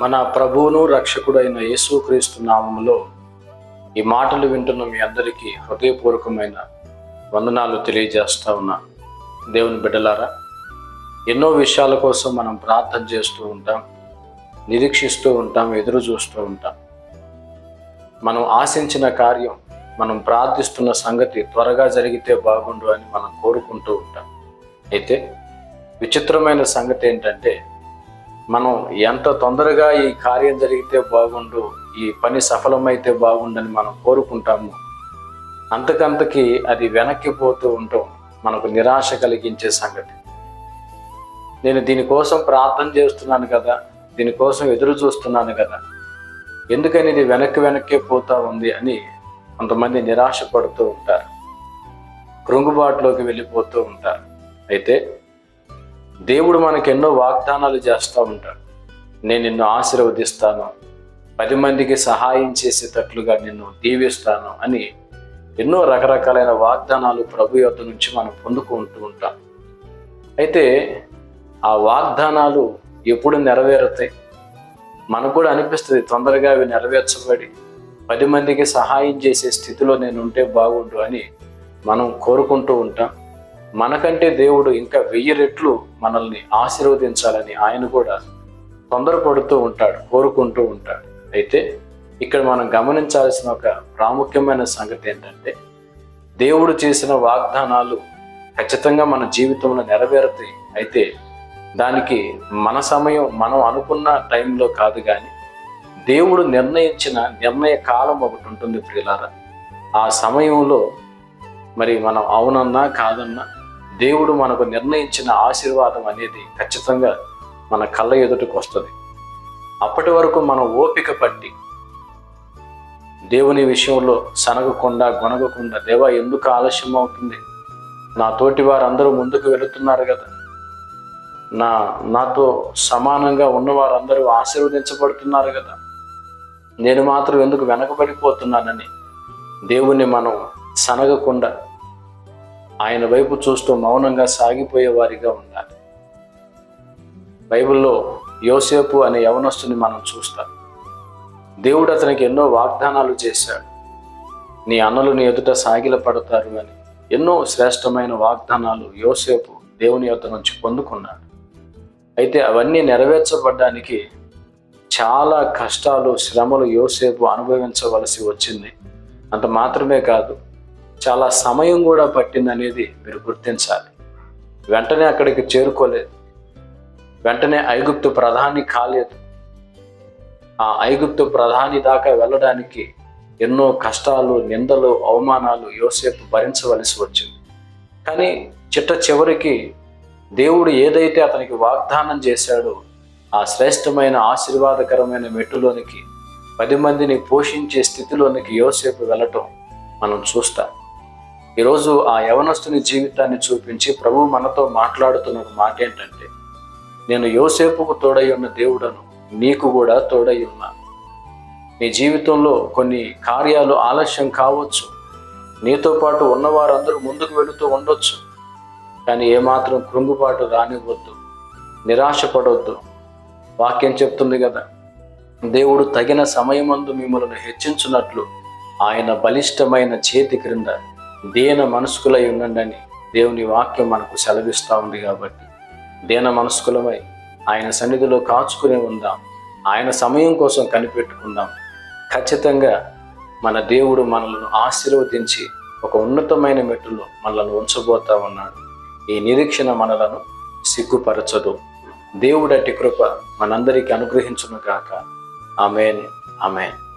మన ప్రభువును రక్షకుడైన యేసుక్రీస్తు నామములో ఈ మాటలు వింటున్న మీ అందరికీ హృదయపూర్వకమైన వందనాలు తెలియజేస్తా ఉన్నా. దేవుని బిడ్డలారా ఎన్నో విషయాల కోసం మనం ప్రార్థన చేస్తూ ఉంటాం నిరీక్షిస్తూ ఉంటాం ఎదురు చూస్తూ ఉంటాం. మనం ఆశించిన కార్యం మనం ప్రార్థిస్తున్న సంగతి త్వరగా జరిగితే బాగుండు అని మనం కోరుకుంటూ ఉంటాం. అయితే విచిత్రమైన సంగతి ఏంటంటే మనం ఎంత తొందరగా ఈ కార్యం జరిగితే బాగుండు ఈ పని సఫలమైతే బాగుండని మనం కోరుకుంటాము. అంతకంతకి అది వెనక్కి పోతూ ఉంటాం మనకు నిరాశ కలిగించే సంగతి. నేను దీనికోసం ప్రార్థన చేస్తున్నాను కదా దీనికోసం ఎదురు చూస్తున్నాను కదా. ఎందుకని ఇది వెనక్కి వెనక్కే పోతా ఉంది అని కొంతమంది నిరాశ పడుతూ ఉంటారు. కృంగుబాటులోకి వెళ్ళిపోతూ ఉంటారు. అయితే దేవుడు మనకు ఎన్నో వాగ్దానాలు చేస్తూ ఉంటాడు. నేను నిన్ను ఆశీర్వదిస్తాను. పది మందికి సహాయం చేసేటట్లుగా నిన్ను దీవిస్తాను అని ఎన్నో రకరకాలైన వాగ్దానాలు ప్రభు యొద్ద నుంచి మనం పొందుకుంటూ ఉంటాం. అయితే ఆ వాగ్దానాలు ఎప్పుడు నెరవేరుతాయి? మనకు కూడా అనిపిస్తుంది తొందరగా అవి నెరవేర్చబడి పది మందికి సహాయం చేసే స్థితిలో నేను ఉంటే బాగుండు అని మనం కోరుకుంటూ ఉంటాం. మనకంటే దేవుడు ఇంకా వెయ్యి రెట్లు మనల్ని ఆశీర్వదించాలని ఆయన కూడా తొందరపడుతూ ఉంటాడు కోరుకుంటూ ఉంటాడు. అయితే ఇక్కడ మనం గమనించాల్సిన ఒక ప్రాముఖ్యమైన సంగతి ఏంటంటే దేవుడు చేసిన వాగ్దానాలు ఖచ్చితంగా మన జీవితంలో నెరవేరుతాయి. అయితే దానికి మన సమయం మనం అనుకున్న టైంలో కాదు కానీ దేవుడు నిర్ణయించిన నిర్ణయ కాలం ఒకటి ఉంటుంది ప్రియులారా. ఆ సమయంలో మరి మనం అవునన్నా కాదన్నా దేవుడు మనకు నిర్ణయించిన ఆశీర్వాదం అనేది ఖచ్చితంగా మన కళ్ళ ఎదుటకు వస్తుంది. అప్పటి వరకు మనం ఓపిక పట్టి దేవుని విషయంలో సనగకుండా గొనగకుండా దేవా ఎందుకు ఆలస్యం అవుతుంది? నా తోటి వారందరూ ముందుకు వెళుతున్నారు కదా. నా నాతో సమానంగా ఉన్న వారందరూ ఆశీర్వదించబడుతున్నారు కదా. నేను మాత్రం ఎందుకు వెనకబడిపోతున్నానని దేవుణ్ణి మనం సనగకుండా ఆయన వైపు చూస్తూ మౌనంగా సాగిపోయే వారిగా ఉండాలి. బైబిల్లో యోసేపు అనే యవనస్తుని మనం చూస్తాం. దేవుడు అతనికి ఎన్నో వాగ్దానాలు చేశాడు. నీ అన్నలు నీ ఎదుట సాగిల పడతారు అని ఎన్నో శ్రేష్టమైన వాగ్దానాలు యోసేపు దేవుని యొద్ద నుంచి పొందుకున్నాడు. అయితే అవన్నీ నెరవేర్చబడ్డానికి చాలా కష్టాలు శ్రమలు యోసేపు అనుభవించవలసి వచ్చింది. అంత మాత్రమే కాదు చాలా సమయం కూడా పట్టింది అనేది మీరు గుర్తించాలి. వెంటనే అక్కడికి చేరుకోలేదు. వెంటనే ఐగుప్తు ప్రధాని కాలేదు. ఆ ఐగుప్తు ప్రధాని దాకా వెళ్ళడానికి ఎన్నో కష్టాలు నిందలు అవమానాలు యోసేపు భరించవలసి వచ్చింది. కానీ చిట్ట చివరికి దేవుడు ఏదైతే అతనికి వాగ్దానం చేశాడో ఆ శ్రేష్టమైన ఆశీర్వాదకరమైన మెట్టులోనికి పది మందిని పోషించే స్థితిలోనికి యోసేపు వెళ్ళటం మనం చూస్తాం. ఈరోజు ఆ యవనస్తుని జీవితాన్ని చూపించి ప్రభు మనతో మాట్లాడుతున్న ఒక మాట ఏంటంటే నేను యోసేపుకు తోడై ఉన్న దేవుడను నీకు కూడా తోడై ఉన్నా. నీ జీవితంలో కొన్ని కార్యాలు ఆలస్యం కావచ్చు. నీతో పాటు ఉన్నవారందరూ ముందుకు వెళుతూ ఉండొచ్చు. కానీ ఏమాత్రం కృంగుబాటు రానివ్వద్దు. నిరాశపడవద్దు వాక్యం చెప్తుంది కదా దేవుడు తగిన సమయమందు మిమ్మల్ని హెచ్చించున్నట్లు ఆయన బలిష్టమైన చేతి క్రింద దేన మనస్కులై ఉండండి దేవుని వాక్యం మనకు సెలవిస్తూ ఉంది కాబట్టి దేన మనస్కులమై ఆయన సన్నిధిలో కాచుకుని ఉందాం. ఆయన సమయం కోసం కనిపెట్టుకుందాం. ఖచ్చితంగా మన దేవుడు మనల్ని ఆశీర్వదించి ఒక ఉన్నతమైన మెట్టులో మనల్ని ఉంచబోతా ఉన్నాడు. ఈ నిరీక్షణ మనలను సిగ్గుపరచదు. దేవుడటి కృప మనందరికీ అనుగ్రహించును గాక. ఆమెన్. ఆమెన్.